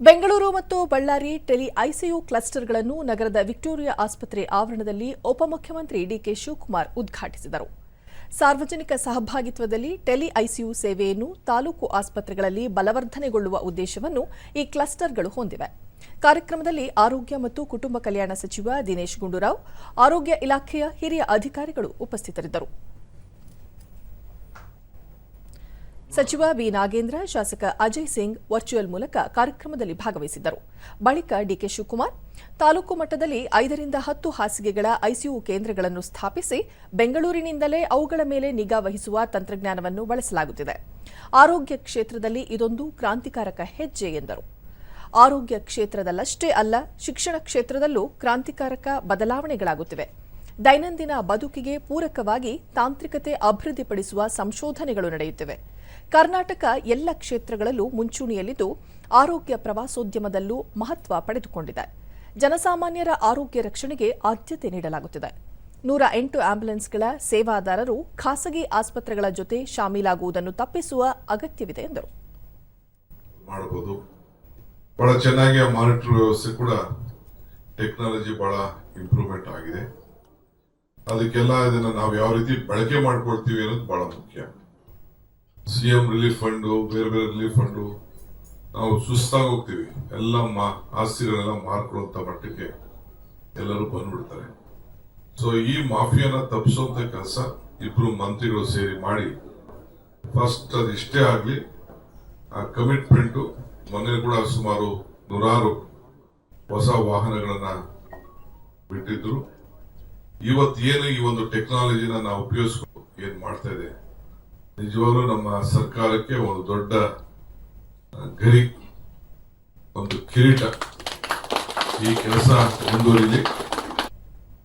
ಬೆಂಗಳೂರು ಮತ್ತು Ballari tele ICU ಕ್ಲಸ್ಟರ್ಗಳನ್ನು ನಗರದ Victoria ಆಸ್ಪತ್ರೆ ಆವರಣದಲ್ಲಿ ಉಪಮುಖ್ಯಮಂತ್ರಿ ಡಿಕೆ ಶಿವಕುಮಾರ್ ಉದ್ಘಾಟಿಸಿದರು. ಸಾರ್ವಜನಿಕ ಸಹಭಾಗಿತ್ವದಲ್ಲಿ ಟೆಲಿ ಐಸಿಯು ಸೇವೆಯನ್ನು ತಾಲೂಕು ಆಸ್ಪತ್ರೆಗಳಲ್ಲಿ ಬಲವರ್ಧನೆಗೊಳ್ಳುವ ಉದ್ದೇಶವನ್ನು ಈ ಕ್ಲಸ್ಟರ್ಗಳು ಹೊಂದಿವೆ. ಕಾರ್ಯಕ್ರಮದಲ್ಲಿ ಆರೋಗ್ಯ ಮತ್ತು ಕುಟುಂಬ ಕಲ್ಯಾಣ ಸಚಿವ ದಿನೇಶ್ ಗುಂಡೂರಾವ್, ಆರೋಗ್ಯ ಇಲಾಖೆಯ ಹಿರಿಯ ಅಧಿಕಾರಿಗಳು ಉಪಸ್ಥಿತರಿದ್ದರು. ಸಚಿವ ವಿ. ನಾಗೇಂದ್ರ, ಶಾಸಕ ಅಜಯ್ ಸಿಂಗ್ ವರ್ಚುವಲ್ ಮೂಲಕ ಕಾರ್ಯಕ್ರಮದಲ್ಲಿ ಭಾಗವಹಿಸಿದ್ದರು. ಬಳಿಕ ಡಿಕೆ ಶಿವಕುಮಾರ್, ತಾಲೂಕು ಮಟ್ಟದಲ್ಲಿ ಐದರಿಂದ ಹತ್ತು ಹಾಸಿಗೆಗಳ ಐಸಿಯು ಕೇಂದ್ರಗಳನ್ನು ಸ್ಥಾಪಿಸಿ ಬೆಂಗಳೂರಿನಿಂದಲೇ ಅವುಗಳ ಮೇಲೆ ನಿಗಾ ವಹಿಸುವ ತಂತ್ರಜ್ಞಾನವನ್ನು ಬಳಸಲಾಗುತ್ತಿದೆ. ಆರೋಗ್ಯ ಕ್ಷೇತ್ರದಲ್ಲಿ ಇದೊಂದು ಕ್ರಾಂತಿಕಾರಕ ಹೆಜ್ಜೆ ಎಂದರು. ಆರೋಗ್ಯ ಕ್ಷೇತ್ರದಲ್ಲಷ್ಟೇ ಅಲ್ಲ, ಶಿಕ್ಷಣ ಕ್ಷೇತ್ರದಲ್ಲೂ ಕ್ರಾಂತಿಕಾರಕ ಬದಲಾವಣೆಗಳಾಗುತ್ತಿವೆ. ದೈನಂದಿನ ಬದುಕಿಗೆ ಪೂರಕವಾಗಿ ತಾಂತ್ರಿಕತೆ ಅಭಿವೃದ್ಧಿಪಡಿಸುವ ಸಂಶೋಧನೆಗಳು ನಡೆಯುತ್ತಿವೆ. ಕರ್ನಾಟಕ ಎಲ್ಲ ಕ್ಷೇತ್ರಗಳಲ್ಲೂ ಮುಂಚೂಣಿಯಲ್ಲಿದ್ದು ಆರೋಗ್ಯ ಪ್ರವಾಸೋದ್ಯಮದಲ್ಲೂ ಮಹತ್ವ ಪಡೆದುಕೊಂಡಿದೆ. ಜನಸಾಮಾನ್ಯರ ಆರೋಗ್ಯ ರಕ್ಷಣೆಗೆ ಆದ್ಯತೆ ನೀಡಲಾಗುತ್ತಿದೆ. ನೂರ ಎಂಟು ಆಂಬ್ಯುಲೆನ್ಸ್ಗಳ ಸೇವಾದಾರರು ಖಾಸಗಿ ಆಸ್ಪತ್ರೆಗಳ ಜೊತೆ ಶಾಮೀಲಾಗುವುದನ್ನು ತಪ್ಪಿಸುವ ಅಗತ್ಯವಿದೆ ಎಂದರು. ಮಾಡಬಹುದು ಬಹಳ ಚೆನ್ನಾಗಿ ಮಾನಿಟರ್ ವ್ಯವಸ್ಥೆ ಕೂಡ ಟೆಕ್ನಾಲಜಿ ಬಹಳ ಇಂಪ್ರೂವ್ಮೆಂಟ್ ಆಗಿದೆ. ಅದಕ್ಕೆಲ್ಲ ಇದನ್ನು ನಾವು ಯಾವ ರೀತಿ ಬಳಕೆ ಮಾಡ್ಕೊಳ್ತೀವಿ ಅನ್ನೋದು ಬಹಳ ಮುಖ್ಯ. ಸಿ ಎಂ ರಿಲೀಫ್ ಫಂಡು ಬೇರೆ ಬೇರೆ ರಿಲೀಫ್ ಫಂಡು ನಾವು ಸುಸ್ತಾಗಿ ಹೋಗ್ತೀವಿ. ಎಲ್ಲ ಮಾ, ಆಸ್ತಿಗಳೆಲ್ಲ ಮಾರ್ಕೊಳ್ಳುವಂತ ಮಟ್ಟಕ್ಕೆ ಎಲ್ಲರೂ ಬಂದ್ಬಿಡ್ತಾರೆ. ಸೊ ಈ ಮಾಫಿಯಾನ ತಪ್ಪಿಸುವಂತ ಕೆಲಸ ಇಬ್ರು ಮಂತ್ರಿಗಳು ಸೇರಿ ಮಾಡಿ. ಫಸ್ಟ್ ಅದು ಇಷ್ಟೇ ಆಗಲಿ, ಆ ಕಮಿಟ್ಮೆಂಟು ಮೊನ್ನೆ ಕೂಡ ಸುಮಾರು ನೂರಾರು ಹೊಸ ವಾಹನಗಳನ್ನು ಬಿಟ್ಟಿದ್ರು. ಇವತ್ತು ಏನು ಈ ಒಂದು ಟೆಕ್ನಾಲಜಿನ ನಾವು ಉಪಯೋಗಿಸ್ಕೊಂಡು ಏನು ಮಾಡ್ತಾ ಇದೆ? ನಿಜವಾಗ್ಲೂ ನಮ್ಮ ಸರ್ಕಾರಕ್ಕೆ ಒಂದು ದೊಡ್ಡ ಗರಿ ಒಂದು ಕಿರೀಟ ಈ ಕೆಲಸ ಮುಂದುವರಿಲಿ.